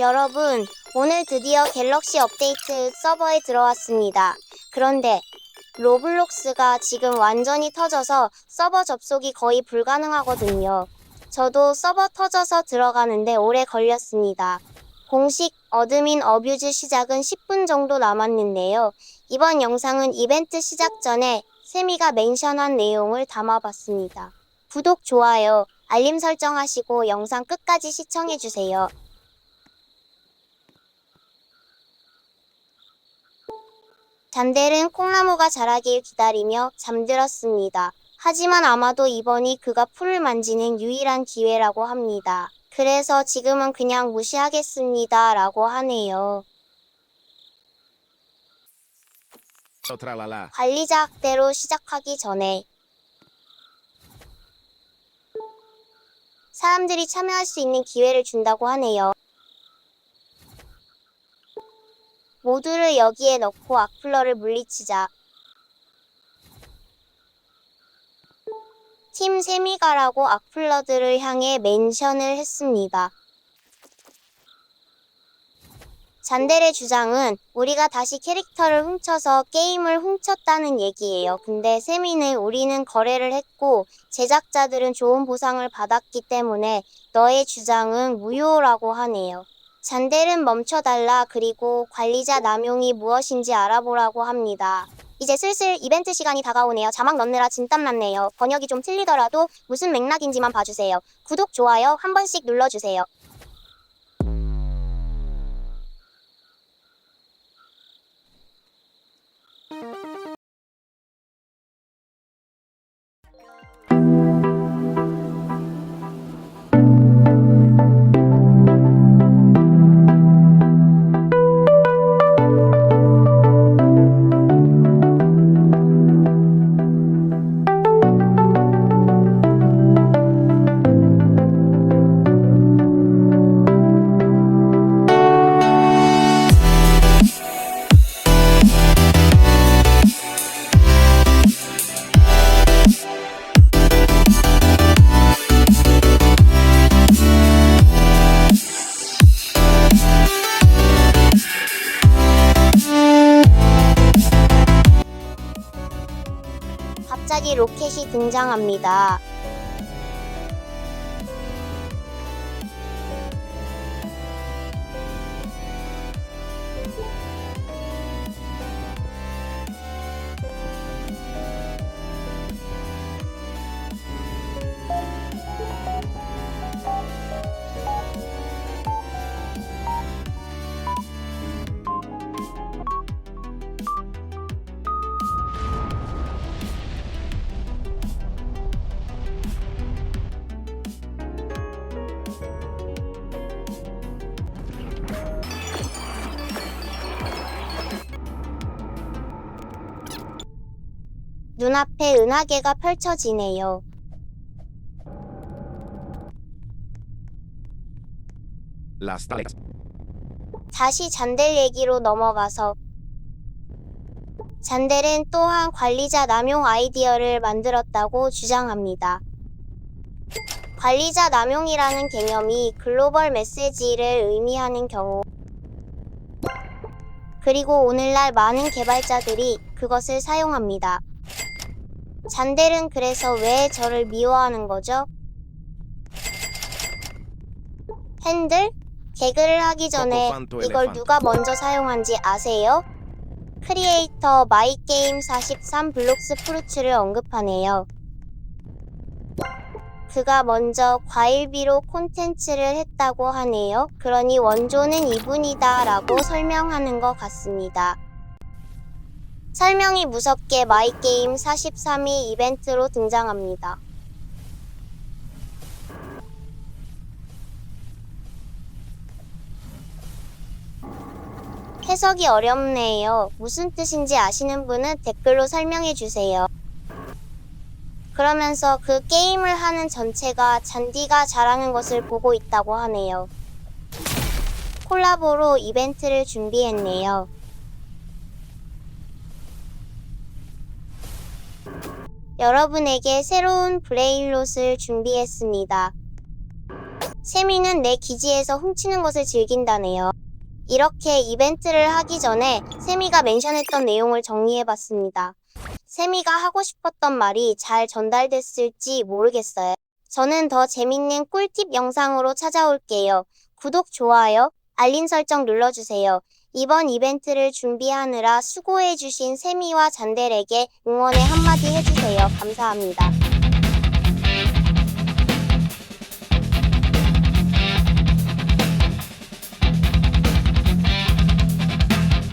여러분, 오늘 드디어 갤럭시 업데이트 서버에 들어왔습니다. 그런데 로블록스가 지금 완전히 터져서 서버 접속이 거의 불가능하거든요. 저도 서버 터져서 들어가는데 오래 걸렸습니다. 공식 어드민 어뷰즈 시작은 10분 정도 남았는데요. 이번 영상은 이벤트 시작 전에 세미가 멘션한 내용을 담아봤습니다. 구독, 좋아요, 알림 설정하시고 영상 끝까지 시청해주세요. 잔델은 콩나무가 자라길 기다리며 잠들었습니다. 하지만 아마도 이번이 그가 풀을 만지는 유일한 기회라고 합니다. 그래서 지금은 그냥 무시하겠습니다. 라고 하네요. 관리자 학대로 시작하기 전에 사람들이 참여할 수 있는 기회를 준다고 하네요. 모두를 여기에 넣고 악플러를 물리치자. 팀 세미가라고 악플러들을 향해 멘션을 했습니다. 잔델의 주장은 우리가 다시 캐릭터를 훔쳐서 게임을 훔쳤다는 얘기예요. 근데 세미는 우리는 거래를 했고 제작자들은 좋은 보상을 받았기 때문에 너의 주장은 무효라고 하네요. 잔델은 멈춰달라 그리고 관리자 남용이 무엇인지 알아보라고 합니다. 이제 슬슬 이벤트 시간이 다가오네요. 자막 넣느라 진땀 났네요. 번역이 좀 틀리더라도 무슨 맥락인지만 봐주세요. 구독, 좋아요 한 번씩 눌러주세요. 갑자기 로켓이 등장합니다. 눈앞에 은하계가 펼쳐지네요. 다시 잔델 얘기로 넘어가서 잔델은 또한 관리자 남용 아이디어를 만들었다고 주장합니다. 관리자 남용이라는 개념이 글로벌 메시지를 의미하는 경우 그리고 오늘날 많은 개발자들이 그것을 사용합니다. 잔델은 그래서 왜 저를 미워하는 거죠? 핸들? 개그를 하기 전에 이걸. 누가 먼저 사용한지 아세요? 크리에이터 마이게임 43 블록스 프루츠를 언급하네요. 그가 먼저 과일비로 콘텐츠를 했다고 하네요. 그러니 원조는 이분이다 라고 설명하는 것 같습니다. 설명이 무섭게 마이게임 43이 이벤트로 등장합니다. 해석이 어렵네요. 무슨 뜻인지 아시는 분은 댓글로 설명해 주세요. 그러면서 그 게임을 하는 전체가 잔디가 자라는 것을 보고 있다고 하네요. 콜라보로 이벤트를 준비했네요. 여러분에게 새로운 브레인롯을 준비했습니다. 세미는 내 기지에서 훔치는 것을 즐긴다네요. 이렇게 이벤트를 하기 전에 세미가 멘션했던 내용을 정리해봤습니다. 세미가 하고 싶었던 말이 잘 전달됐을지 모르겠어요. 저는 더 재밌는 꿀팁 영상으로 찾아올게요. 구독, 좋아요, 알림 설정 눌러주세요. 이번 이벤트를 준비하느라 수고해주신 세미와 잔델에게 응원의 한마디 해주세요. 감사합니다.